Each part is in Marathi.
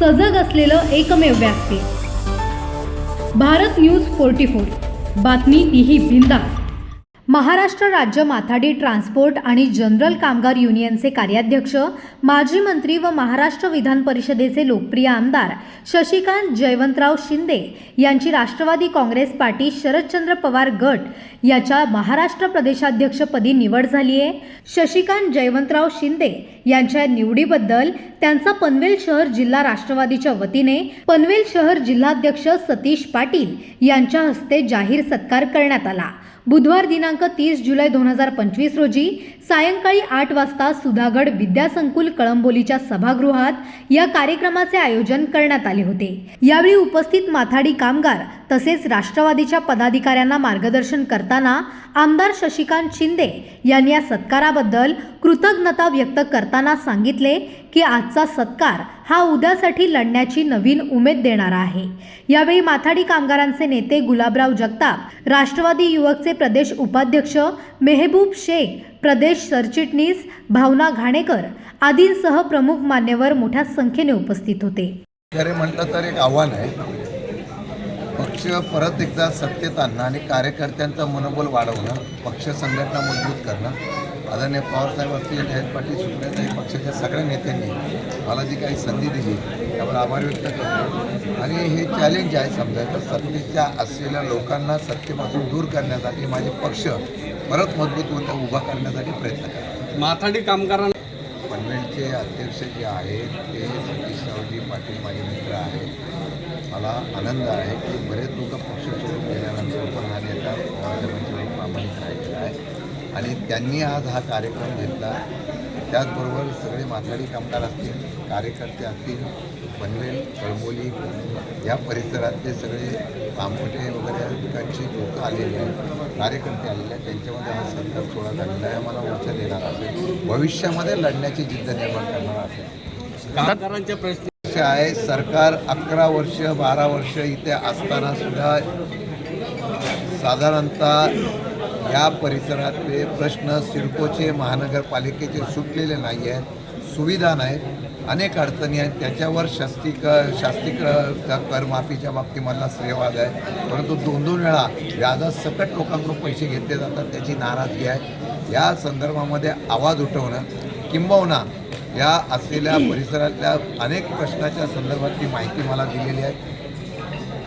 सजग असलेलं एकमेव व्यासपीठ भारत न्यूज फोर्टी फोर. बातमी तीही बिंदा महाराष्ट्र राज्य माथाडी ट्रान्सपोर्ट आणि जनरल कामगार युनियनचे कार्याध्यक्ष माजी मंत्री व महाराष्ट्र विधान परिषदेचे लोकप्रिय आमदार शशिकांत जयवंतराव शिंदे यांची राष्ट्रवादी काँग्रेस पार्टी शरदचंद्र पवार गट याच्या महाराष्ट्र प्रदेशाध्यक्षपदी निवड झाली आहे शशिकांत जयवंतराव शिंदे यांच्या निवडीबद्दल त्यांचा पनवेल शहर जिल्हा राष्ट्रवादीच्या वतीने पनवेल शहर जिल्हाध्यक्ष सतीश पाटील यांच्या हस्ते जाहीर सत्कार करण्यात आला. बुधवार दिनांक तीस जुलै दोन हजार पंचवीस रोजी सायंकाळी आठ वाजता सुधागड विद्यासंकुल कळंबोलीच्या सभागृहात या कार्यक्रमाचे आयोजन करण्यात आले होते. यावेळी उपस्थित माथाडी कामगार तसेच राष्ट्रवादीच्या पदाधिकाऱ्यांना मार्गदर्शन करताना आमदार शशिकांत शिंदे यांनी या सत्काराबद्दल कृतज्ञता व्यक्त करताना सांगितले की आजचा सत्कार हा उद्यासाठी लढण्याची नवीन उमेद देणारा आहे. यावेळी माथाडी कामगारांचे नेते गुलाबराव जगताप राष्ट्रवादी युवकचे प्रदेश उपाध्यक्ष मेहबूब शेख प्रदेश सरचिटणीस भावना घाणेकर आदींसह प्रमुख मान्यवर मोठ्या संख्येने उपस्थित होते. खरे म्हटलं तर एक आव्हान आहे. पक्ष परत एकदा सत्तेत आणणं आणि कार्यकर्त्यांचं मनोबल वाढवणं पक्ष संघटना मजबूत करणं आदरणीय पवारसाहेब असतील जयंत पाटील सुप्रियाताई पक्षाच्या सगळ्या नेत्यांनी मला जी काही संधी दिली त्यावर आभार व्यक्त करतो. आणि हे चॅलेंज आहे समजा तर सत्तेच्या असलेल्या लोकांना सत्तेपासून दूर करण्यासाठी माझे पक्ष परत मजबूत होता उभा करण्यासाठी प्रयत्न करतो माथाडी कामगारांना पनवेलचे अध्यक्ष जे आहेत ते सतीशरावजी पाटील माझे मित्र आहेत. मला आनंद आहे की बरेच लोक पक्ष सोडून गेल्यानंतर पण हा नेता पवारसाहेबांच्या एक प्रामाणिक राहिलेला आहे आणि त्यांनी आज हा कार्यक्रम घेतला. त्याचबरोबर सगळे माथाडी कामगार असतील कार्यकर्ते असतील पनवेल कळंबोली या परिसरातले सगळे पामपटे वगैरे ठिकाणची लोकं आलेली आहेत कार्यकर्ते आलेले आहेत. त्यांच्यामध्ये हा सत्कार सोहळा झालेला आहे. मला मोर्चा देणार असेल. भविष्यामध्ये लढण्याची जिद्द निर्माण करणार असेल. कामगारांच्या प्रश्न आहे सरकार अकरा वर्ष बारा वर्ष इथे असताना सुद्धा साधारणतः या परिसरातले प्रश्न सिडकोचे महानगरपालिकेचे सुटलेले नाही आहेत सुविधा नाहीत अनेक अडचणी आहेत. त्याच्यावर शास्तिक शास्तिक करमाफीच्या बाबतीमधला श्रेयवाद आहे. परंतु दोन दोन वेळा व्याजासकट लोकांकडून पैसे घेतले जातात त्याची नाराजगी आहे. या संदर्भामध्ये आवाज उठवणं किंबहुना या असलेल्या परिसरातल्या अनेक प्रश्नाच्या संदर्भातली माहिती मला दिलेली आहे.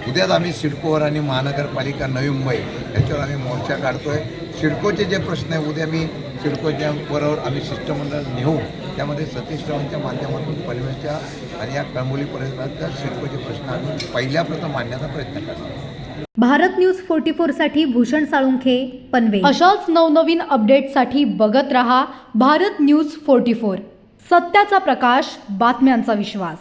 उद्याच आम्ही सिडकोवर आणि महानगरपालिका नवी मुंबई याच्यावर आम्ही मोर्चा काढतोय. सिडकोचे जे प्रश्न आहे उद्या मी सिडकोच्या बरोबर आम्ही शिष्टमंडळ नेऊ त्यामध्ये सतीश रावांच्या माध्यमातून पनवेलच्या आणि या कळंबोली परिसरातल्या सिडकोचे प्रश्न आम्ही पहिल्या प्रथम मांडण्याचा प्रयत्न करतो भारत न्यूज फोर्टी फोरसाठी भूषण साळुंखे पनवेल. अशाच नवनवीन अपडेटसाठी बघत रहा भारत न्यूज फोर्टी फोर. सत्याचा प्रकाश बातम्यांचा विश्वास.